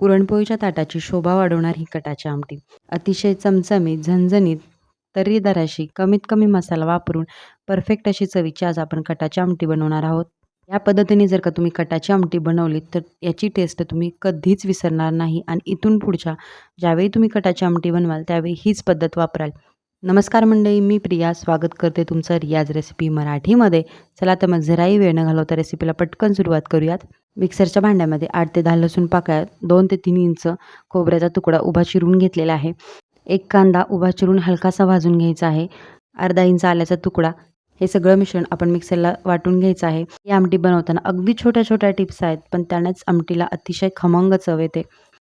पुरणपोळीच्या ताटाची शोभा वाढवणार ही कटाची आमटी. अतिशय चमचमीत झणझणीत तर्रीदार अशी कमीत कमी मसाला वापरून परफेक्ट अशी चवीची आज आपण कटाची आमटी बनवणार आहोत. या पद्धतीने जर का तुम्ही कटाची आमटी बनवली तर याची टेस्ट तुम्ही कधीच विसरणार नाही. आणि इथून पुढच्या ज्यावेळी तुम्ही कटाची आमटी बनवाल त्यावेळी हीच पद्धत वापराल. नमस्कार मंडळी मी प्रिया. स्वागत करते तुमचं रियाज रेसिपी मराठीमध्ये. चला तर मग जराही वेळ न घालवता रेसिपीला पटकन सुरुवात करूयात. मिक्सरच्या भांड्यामध्ये आठ ते दहा लसूण पाकळ्या दोन ते तीन इंच खोबऱ्याचा तुकडा उभा चिरून घेतलेला आहे. एक कांदा उभा चिरून हलकासा भाजून घ्यायचा आहे. अर्धा इंच आल्याचा तुकडा हे सगळं मिश्रण आपण मिक्सरला वाटून घ्यायचं आहे. ही आमटी बनवताना अगदी छोट्या छोट्या टिप्स आहेत पण त्यानेच आमटीला अतिशय खमंग चव येते.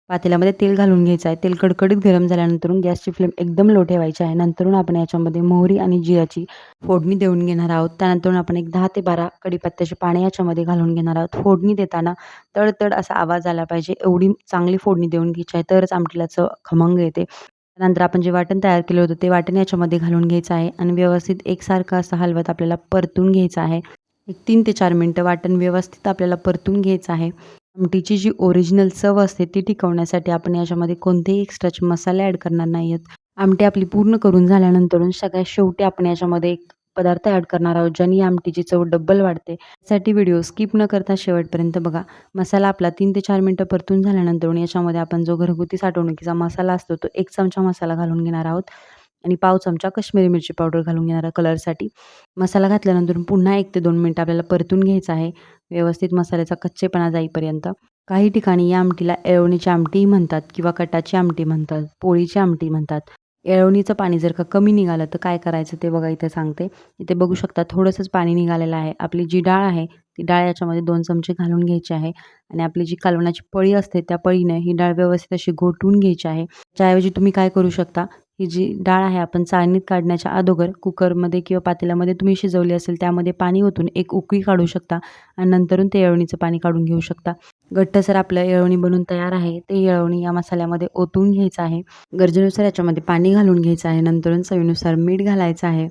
पातेल्यामध्ये तेल घालून घ्यायचं आहे. तेल कडकडीत गरम झाल्यानंतरून गॅसची फ्लेम एकदम लो ठेवायची आहे. नंतरून आपण याच्यामध्ये मोहरी आणि जिराची फोडणी देऊन घेणार आहोत. त्यानंतरून आपण एक दहा ते बारा कडीपत्त्याचे पाने याच्यामध्ये घालून घेणार आहोत. फोडणी देताना तडतड असा आवाज आला पाहिजे. एवढी चांगली फोडणी देऊन घ्यायची आहे. तरच आमटीला चव खमंग येते. त्यानंतर आपण जे वाटण तयार केलं होतं ते वाटण याच्यामध्ये घालून घ्यायचं आहे. आणि व्यवस्थित एकसारखं असं हलवत आपल्याला परतून घ्यायचं आहे. एक तीन ते चार मिनटं वाटण व्यवस्थित आपल्याला परतून घ्यायचं आहे. आमटीची जी ओरिजिनल चव असते ती टिकवण्यासाठी आपण याच्यामध्ये कोणतेही एक्स्ट्राचे मसाले ॲड करणार नाही आहेत आमटी आपली पूर्ण करून झाल्यानंतर सगळ्यात शेवटी आपण याच्यामध्ये एक पदार्थ ॲड करणार आहोत ज्याने आमटीची चव डब्बल वाढते. त्यासाठी व्हिडिओ स्किप न करता शेवटपर्यंत बघा. मसाला आपला तीन ते चार मिनटं परतून झाल्यानंतर याच्यामध्ये आपण जो घरगुती साठवणुकीचा मसाला असतो तो एक चमचा मसाला घालून घेणार आहोत. आणि पाव चमचा कश्मीरी मिरची पावडर घालून घेणार कलरसाठी. मसाला घातल्यानंतर पुन्हा एक ते दोन मिनटं आपल्याला परतून घ्यायचं आहे. व्यवस्थित मसाल्याचा कच्चेपणा जाईपर्यंत. काही ठिकाणी या आमटीला एळवणीची आमटीही म्हणतात किंवा कटाची आमटी म्हणतात पोळीची आमटी म्हणतात. एळवणीचं पाणी जर का कमी निघालं तर काय करायचं ते बघा इथे सांगते. इथे बघू शकता थोडंसंच पाणी निघालेलं आहे. आपली जी डाळ आहे ती डाळ याच्यामध्ये दोन चमचे घालून घ्यायची आहे. आणि आपली जी कालवणाची पळी असते त्या पळीने ही डाळ व्यवस्थित अशी घोटून घ्यायची आहे. त्याऐवजी तुम्ही काय करू शकता ही जी डाळ आहे आपण चाळणीत काढण्याच्या अगोदर कुकरमध्ये किंवा पातेल्यामध्ये तुम्ही शिजवली असेल त्यामध्ये पाणी ओतून एक उकळी काढू शकता आणि नंतरून ते येळवणीचं पाणी काढून घेऊ शकता. घट्टसर आपलं येळवणी बनून तयार आहे. ते येळवणी या मसाल्यामध्ये ओतून घ्यायचं आहे. गरजेनुसार याच्यामध्ये पाणी घालून घ्यायचं आहे. नंतरून चवीनुसार मीठ घालायचं आहे.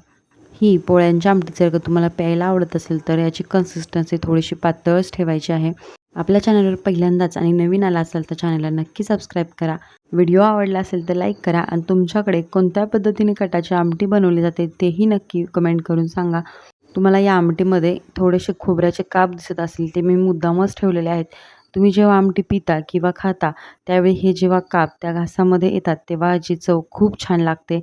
ही पोळ्यांच्या आमटी जर का तुम्हाला प्यायला आवडत असेल तर याची कन्सिस्टन्सी थोडीशी पातळच ठेवायची आहे. आपल्या चॅनलवर पहिल्यांदाच आणि नवीन आला असेल तर चॅनलला नक्की सबस्क्राईब करा. व्हिडिओ आवडला असेल तर लाईक करा आणि तुमच्याकडे कोणत्या पद्धतीने कटाची आमटी बनवली जाते तेही नक्की कमेंट करून सांगा. तुम्हाला या आमटीमध्ये थोडेसे खोबऱ्याचे काप दिसत असतील ते मी मुद्दामच ठेवलेले आहेत. तुम्ही जेव्हा आमटी पिता किंवा खाता त्यावेळी हे जेव्हा काप त्या घासामध्ये येतात तेव्हा याची चव खूप छान लागते.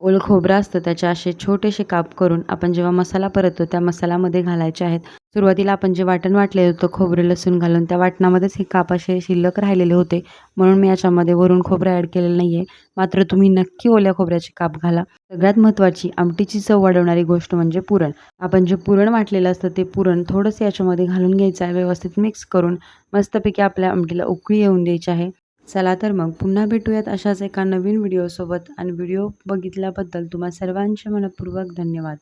ओलं खोबरं असतं त्याचे असे छोटेसे काप करून आपण जेव्हा मसाला परततो त्या मसाल्यामध्ये घालायचे आहेत. सुरुवातीला आपण जे वाटण वाटलेलं होतं खोबरं लसूण घालून त्या वाटणामध्येच हे काप असे शिल्लक राहिलेले होते. म्हणून मी याच्यामध्ये वरून खोबरं ॲड केलेलं नाही आहे मात्र तुम्ही नक्की ओल्या खोबऱ्याचे काप घाला. सगळ्यात महत्त्वाची आमटीची चव वाढवणारी गोष्ट म्हणजे पुरण. आपण जे पुरण वाटलेलं असतं ते पुरण थोडंसं याच्यामध्ये घालून घ्यायचं आहे व्यवस्थित मिक्स करून मस्तपैकी आपल्या आमटीला उकळी येऊन द्यायची आहे. चला तर मग पुन्हा भेटूयात अशाच एका नवीन व्हिडिओसोबत आणि व्हिडिओ बघितल्याबद्दल तुम्हा सर्वांचे मनपूर्वक धन्यवाद.